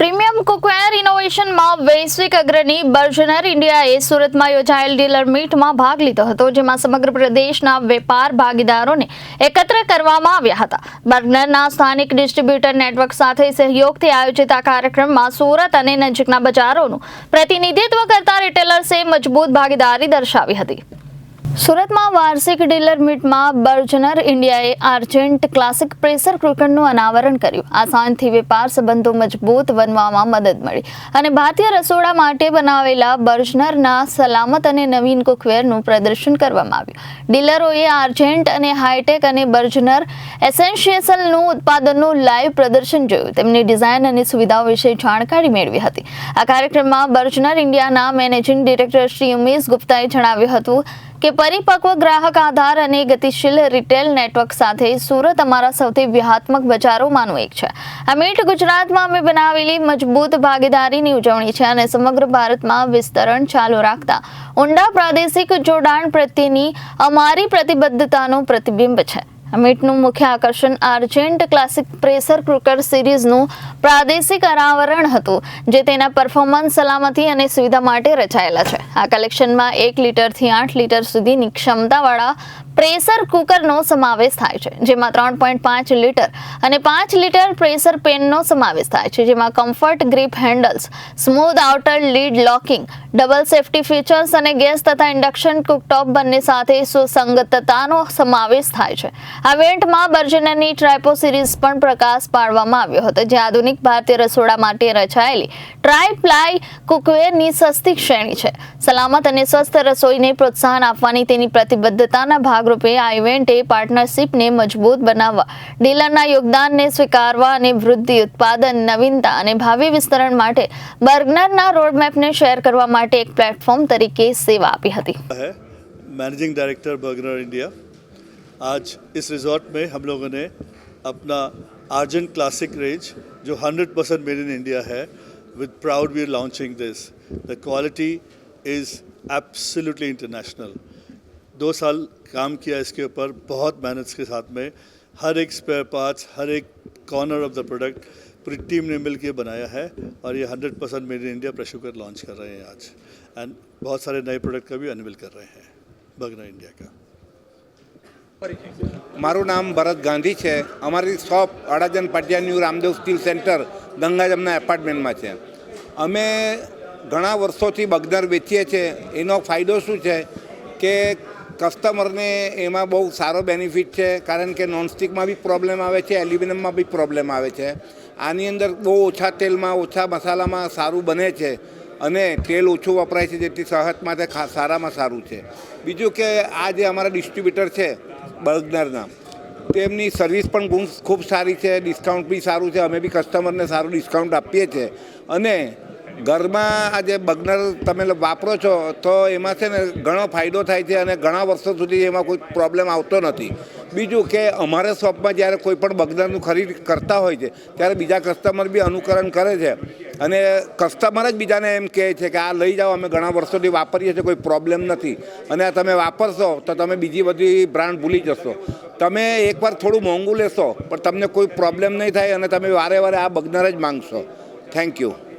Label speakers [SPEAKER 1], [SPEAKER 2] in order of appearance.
[SPEAKER 1] Premium કુકવેર ઇનોવેશનમાં વૈશ્વિક અગ્રણી બર્જનર ઇન્ડિયાએ સુરતમાં યોજાયેલ ડીલર મીટમાં ભાગ લીધો હતો, જેમાં સમગ્ર પ્રદેશના વેપાર ભાગીદારોને એકત્ર કરવામાં આવ્યા હતા. બર્જનરના સ્થાનિક ડિસ્ટ્રીબ્યુટર નેટવર્ક સાથે સહયોગથી આયોજિત આ કાર્યક્રમમાં સુરત અને નજીકના બજારોનું પ્રતિનિધિત્વ કરતા રિટેલર્સે મજબૂત ભાગીદારી દર્શાવી હતી. સુરતમાં વાર્ષિક ડીલર મીટમાં બર્જનર ઇન્ડિયાએ આર્જેન્ટ ક્લાસિક પ્રેશર કુકરનું અનાવરણ કર્યું. આ સાંજથી વેપાર સંબંધો મજબૂત બનવામાં મદદ મળી. અને ભારતીય રસોડા માટે બનાવેલા બર્જનરના સલામત અને નવીન કુકવેરનું પ્રદર્શન કરવામાં આવ્યું. ડીલરોએ આર્જેન્ટ અને હાઈટેક અને બર્જનર એસેન્શિયલ્સનું ઉત્પાદનનું લાઈવ પ્રદર્શન જોયું. તેમની ડિઝાઇન અને સુવિધાઓ વિશે જાણકારી મેળવી હતી. આ કાર્યક્રમમાં બર્જનર ઇન્ડિયાના મેનેજિંગ ડિરેક્ટર શ્રી ઉમેશ ગુપ્તાએ જણાવ્યું હતું કે પરિપક્વ ગ્રાહક આધાર અને ગતિશીલ રિટેલ નેટવર્ક સાથે સુરત અમારા સૌથી વ્યૂહાત્મક બજારોમાંનું એક છે. મીટ ગુજરાતમાં અમે બનાવેલી મજબૂત ભાગીદારીની ઉજવણી છે અને સમગ્ર ભારતમાં વિસ્તરણ ચાલુ રાખતા ઊંડા પ્રાદેશિક જોડાણ પ્રત્યેની અમારી પ્રતિબદ્ધતાનું પ્રતિબિંબ છે. મીટનું મુખ્ય આકર્ષણ આર્જેન્ટ ક્લાસિક પ્રેશર કુકર સિરીઝનું પ્રાદેશિક અનાવરણ હતું, જે તેના પરફોર્મન્સ સલામતી અને સુવિધા માટે રચાયેલા છે. આ કલેક્શનમાં એક લીટરથી આઠ લીટર સુધીની ક્ષમતાવાળા પ્રેશર કુકરનો સમાવેશ થાય છે, જેમાં ત્રણ પોઈન્ટ પાંચ લીટર અને પાંચ લીટર પ્રેશર પેનનો સમાવેશ થાય છે, જેમાં comfort grip handles smooth outer lid locking double safety features અને ગેસ તથા ઇન્ડક્શન કુકટોપ બંને સાથે સુસંગતતાનો સમાવેશ થાય છે. આ વેન્ટમાં બર્જનરની ટ્રાયપો સિરીઝ પણ પ્રકાશ પાડવામાં આવ્યો હતો, જે આધુનિક ભારતીય રસોડા માટે રચાયેલી ટ્રાય પ્લાય કુકવેરની સસ્તી શ્રેણી છે. સલામત અને સ્વસ્થ રસોઈને પ્રોત્સાહન આપવાની તેની પ્રતિબદ્ધતાના ભાગરૂપે આ ઇવેન્ટે પાર્ટનરશિપને મજબૂત બનાવવા ડીલરના યોગદાનને સ્વીકારવા અને વૃદ્ધિ ઉત્પાદન નવીનતા અને ભાવિ વિસ્તરણ માટે બર્ગનરના રોડમેપને શેર કરવા માટે એક પ્લેટફોર્મ તરીકે સેવા આપી હતી
[SPEAKER 2] है मैनेजिंग डायरेक्टर बर्गनर इंडिया आज इस रिजॉर्ट में हम लोगों ने अपना आर्जन क्लासिक रेंज जो 100 परसेंट मेड इन इंडिया है with proud we are launching this the quality is absolutely international दो साल काम किया इसके ऊपर बहुत मेहनत के साथ में हर एक स्पेयर पार्ट्स हर एक कॉर्नर ऑफ द प्रोडक्ट पूरी टीम ने मिल के बनाया है और ये 100 percent made in India pressure cooker launch कर रहे हैं आज एंड बहुत सारे नए प्रोडक्ट का भी अनविल कर रहे हैं बर्गनर इंडिया का
[SPEAKER 3] મારું નામ ભરત ગાંધી છે અમારી shop Adajan Patiya new Ramdev steel centre Gangajamna એપાર્ટમેન્ટમાં છે અમે ઘણા વર્ષોથી બગનર વેચીએ છીએ એનો ફાયદો શું છે કે કસ્ટમરને એમાં બહુ સારો બેનિફિટ છે, કારણ કે નોનસ્ટિકમાં બી પ્રોબ્લેમ આવે છે એલ્યુમિનિયમમાં બી પ્રોબ્લેમ આવે છે. આની અંદર બહુ ઓછા તેલમાં, ઓછા મસાલામાં સારું બને છે અને તેલ ઓછું વપરાય છે, જેથી સહત માટે સારામાં સારું છે. બીજું કે આ જે અમારા ડિસ્ટ્રીબ્યુટર છે બર્ગનરના તેમની સર્વિસ પણ ગુણ ખૂબ સારી છે ડિસ્કાઉન્ટ બી સારું છે, અમે બી કસ્ટમરને સારું ડિસ્કાઉન્ટ આપીએ છીએ. અને ઘરમાં આ જે બર્ગનર તમે વાપરો છો, તો એમાં છે ને ઘણો ફાયદો થાય છે અને ઘણા વર્ષો સુધી એમાં કોઈ પ્રોબ્લેમ આવતો નથી. બીજું કે અમારા શોપમાં જ્યારે કોઈ પણ બગનરનું ખરીદ કરતા હોય છે, ત્યારે બીજા કસ્ટમર બી અનુકરણ કરે છે. અને કસ્ટમર જ બીજાને એમ કહે છે કે આ લઈ જાઓ, અમે ઘણા વર્ષોથી વાપરીએ છીએ, કોઈ પ્રોબ્લેમ નથી. અને આ તમે વાપરશો, તો તમે બીજી બધી બ્રાન્ડ ભૂલી જશો. તમે એકવાર થોડું મોંઘું લેશો, પણ તમને કોઈ પ્રોબ્લેમ નહીં થાય અને તમે વારે વારે આ બગનર જ માંગશો. Thank you